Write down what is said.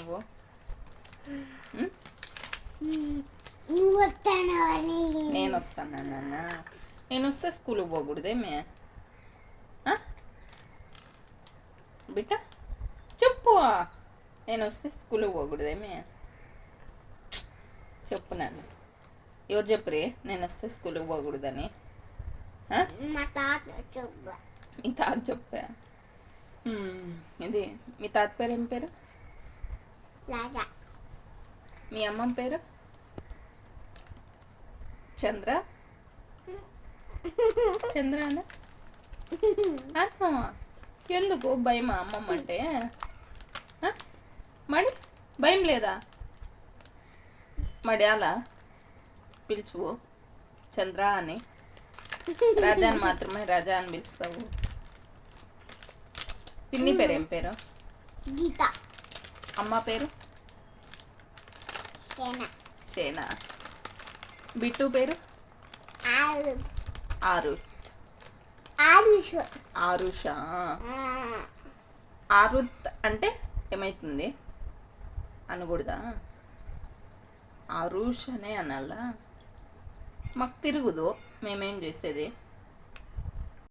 నువ్వు? నేను వస్తాను నాన్న. నేను వస్తే స్కూల్కి పోకూడదేమే? బిడ్డ చెప్పు. నేను వస్తే స్కూల్కి పోకూడదేమే చెప్పు నాన్న. ఎవరు చెప్పురే నేను వస్తే స్కూల్కి పోకూడదని? మా తాత చెప్పు. ఇది మీ తాత పేరు ఏం పేరు? రాజా. మీ అమ్మమ్మ పేరు? చంద్ర? చంద్రానా అన్నా? ఎందుకు భయమా అమ్మమ్మ అంటే? మరి భయం లేదా? మరి అలా పిలుచువు చంద్ర అని. రాజాని మాత్రమే రాజా అని పిలుస్తావు. పిన్ని పేరు ఏం పేరు? గీత. అమ్మ పేరు? సేన బిట్టు పేరు? ఆరు. ఆరు. ఆరుష. ఆరుష. ఆరుత్ అంటే ఏమవుతుంది అనకూడదా? ఆరుష్ అనే అనాలా? మాకు తిరుగుదు. మేమేం చేసేది?